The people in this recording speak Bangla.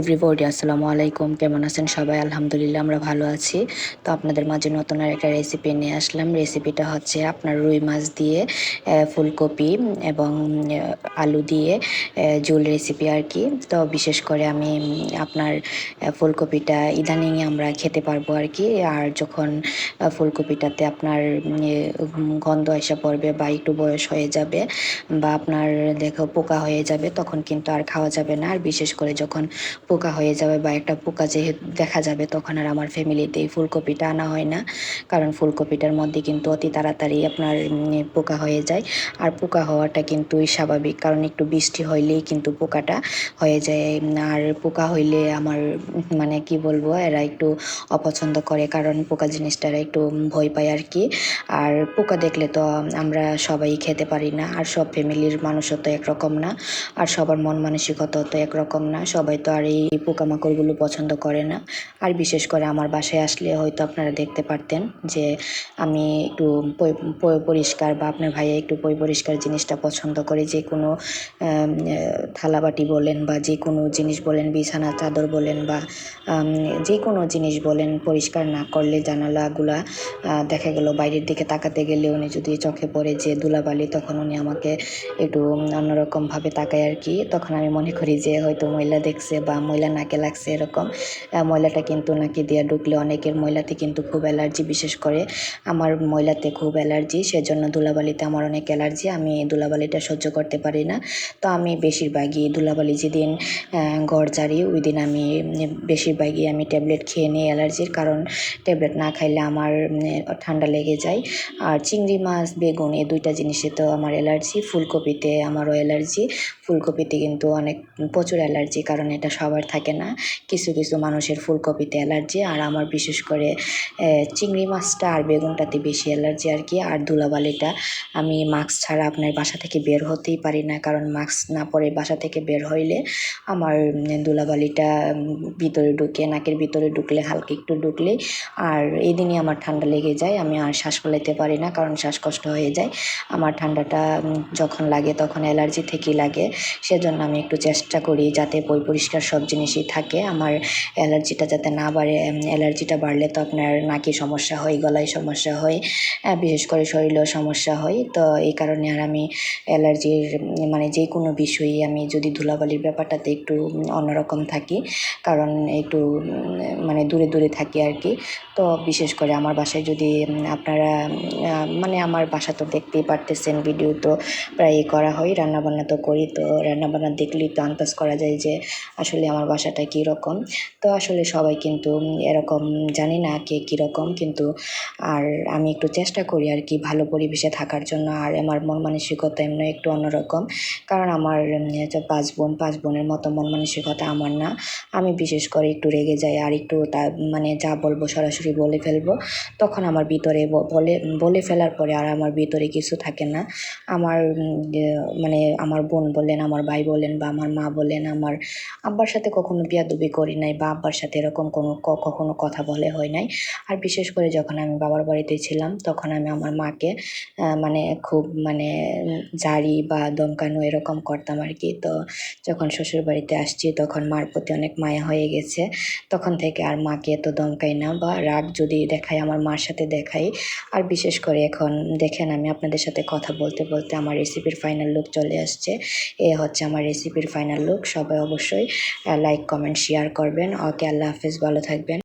এভরিবডি, আসসালামু আলাইকুম। কেমন আছেন সবাই? আলহামদুলিল্লাহ, আমরা ভালো আছি। তো আপনাদের মাঝে নতুন আর একটা রেসিপি নিয়ে আসলাম। রেসিপিটা হচ্ছে আপনার রুই মাছ দিয়ে ফুলকপি এবং আলু দিয়ে জুল রেসিপি আর কি। তো বিশেষ করে আমি আপনার ফুলকপিটা ইদানিং আমরা খেতে পারব আর কি। আর যখন ফুলকপিটাতে আপনার গন্ধ এসে পড়বে বা একটু বয়স হয়ে যাবে বা আপনার, দেখো, পোকা হয়ে যাবে, তখন কিন্তু আর খাওয়া যাবে না। আর বিশেষ করে যখন পোকা হয়ে যাবে বা একটা পোকা যেহেতু দেখা যাবে, তখন আর আমার ফ্যামিলিতে এই ফুলকপিটা আনা হয় না। কারণ ফুলকপিটার মধ্যে কিন্তু অতি তাড়াতাড়ি আপনার পোকা হয়ে যায়। আর পোকা হওয়াটা কিন্তু স্বাভাবিক। কারণ একটু বৃষ্টি হইলেই কিন্তু পোকাটা হয়ে যায়। আর পোকা হইলে আমার মানে কি বলব, এরা একটু অপছন্দ করে। কারণ পোকা জিনিসটারা একটু ভয় পায় আর কি। আর পোকা দেখলে তো আমরা সবাই খেতে পারি না। আর সব ফ্যামিলির মানুষও তো একরকম না। আর সবার মন মানসিকতা তো একরকম না। সবাই তো আর এই পোকামাকড়গুলো পছন্দ করে না। আর বিশেষ করে আমার বাসায় আসলে হয়তো আপনারা দেখতে পারতেন যে আমি একটু পরিষ্কার বা আপনার ভাইয়া একটু পরিষ্কার জিনিসটা পছন্দ করে। যে কোনো থালাবাটি বলেন বা যে কোনো জিনিস বলেন, বিছানা, চাদর বলেন বা যে কোনো জিনিস বলেন পরিষ্কার না করলে জানালাগুলা দেখা গেল বাইরের দিকে তাকাতে গেলে উনি যদি চোখে পড়ে যে ধুলাবালি, তখন উনি আমাকে একটু অন্যরকমভাবে তাকায় আর কি। তখন আমি মনে করি যে হয়তো মহিলা দেখছে বা ময়লা নাকে লাগছে এরকম। ময়লাটা কিন্তু নাকে দিয়ে ঢুকলে অনেকের ময়লাতে কিন্তু খুব অ্যালার্জি, বিশেষ করে আমার ময়লাতে খুব অ্যালার্জি, সেজন্য ধুলাবালিতে আমার অনেক অ্যালার্জি, আমি ধুলাবালিটা সহ্য করতে পারি না। তো আমি বেশিরভাগই ধুলাবালি যেদিন ঘর ঝাড়ি ওই দিন আমি বেশিরভাগই আমি ট্যাবলেট খেয়ে নিই অ্যালার্জির, কারণ ট্যাবলেট না খাইলে আমার ঠান্ডা লেগে যায়। আর চিংড়ি মাছ, বেগুন এই দুইটা জিনিসে তো আমার অ্যালার্জি, ফুলকপিতে আমারও অ্যালার্জি। ফুলকপিতে কিন্তু অনেক প্রচুর অ্যালার্জি, কারণ এটা সবার থাকে না। কিছু কিছু মানুষের ফুলকপিতে অ্যালার্জি আর আমার বিশেষ করে চিংড়ি মাছটা আর বেগুনটাতে বেশি অ্যালার্জি আর কি। আর ধুলাবালিটা আমি মাস্ক ছাড়া আপনার বাসা থেকে বের হতেই পারি না। কারণ মাস্ক না পরে বাসা থেকে বের হইলে আমার উম, ধুলাবালিটা ভিতরে ঢুকে নাকের ভিতরে ঢুকলে হালকা একটু ঢুকলে আর এই দিনই আমার ঠান্ডা লেগে যায়। আমি আর শ্বাস ফেলাইতে পারি না কারণ শ্বাসকষ্ট হয়ে যায়। আমার ঠান্ডাটা যখন লাগে তখন অ্যালার্জি থেকেই লাগে। সেজন্য আমি একটু চেষ্টা করি যাতে পই পরিষ্কার সব জিনিসই থাকে। আমার অ্যালার্জিটা যাতে না বাড়ে অ্যালার্জিটা বাড়লে তো আপনার নাকি সমস্যা হয়, গলায় সমস্যা হয় বিশেষ করে শরীরেও সমস্যা হয়। তো এই কারণে আর আমি অ্যালার্জির মানে যে কোনো বিষয়ে আমি যদি ধুলাবালির ব্যাপারটাতে একটু অন্যরকম থাকি, কারণ একটু মানে দূরে দূরে থাকি আর কি। তো বিশেষ করে আমার বাসায় যদি আপনারা মানে আমার বাসা তো দেখতেই পারতেছেন, ভিডিও তো প্রায়ই করা হয়, রান্নাবান্না তো করি। তো রান্নাবান্না দেখলেই তো আন্দাজ করা যায় যে আসলে আমার বাসাটা কীরকম? তো আসলে সবাই কিন্তু এরকম জানি না কে কীরকম, কিন্তু আর আমি একটু চেষ্টা করি আর কি ভালো পরিবেশে থাকার জন্য। আর আমার মন মানসিকতা এমনি একটু অন্যরকম, কারণ আমার পাঁচ বোন, পাঁচ বোনের মতো মন মানসিকতা আমার না। আমি বিশেষ করে একটু রেগে যাই আর একটু তা মানে যা বলব সরাসরি বলে ফেলব। তখন আমার ভিতরে বলে বলে ফেলার পরে আর আমার ভিতরে কিছু থাকে না। আমার মানে আমার বোন বলেন, আমার ভাই বলেন বা আমার মা বলেন, আমার আব্বার সাথে কখনো বিয়াদুবি করি নাই, বা আব্বার সাথে এরকম কোনো কখনো কথা বলে হয় নাই। আর বিশেষ করে যখন আমি বাবার বাড়িতে ছিলাম, তখন আমি আমার মাকে মানে খুব মানে জারি বা দমকানো এরকম করতাম আর কি। তো যখন শ্বশুর বাড়িতে আসছি, তখন মার প্রতি অনেক মায়া হয়ে গেছে। তখন থেকে আর মাকে এত দমকাই না, বা রাগ যদি দেখাই, আমার মার সাথে দেখাই। আর বিশেষ করে এখন দেখেন, আমি আপনাদের সাথে কথা বলতে বলতে আমার রেসিপির ফাইনাল লুক চলে আসছে। এ হচ্ছে আমার রেসিপির ফাইনাল লুক সবাই অবশ্যই লাইক কমেন্ট শেয়ার করবেন। ওকে আল্লাহ হাফেজ ভালো থাকবেন।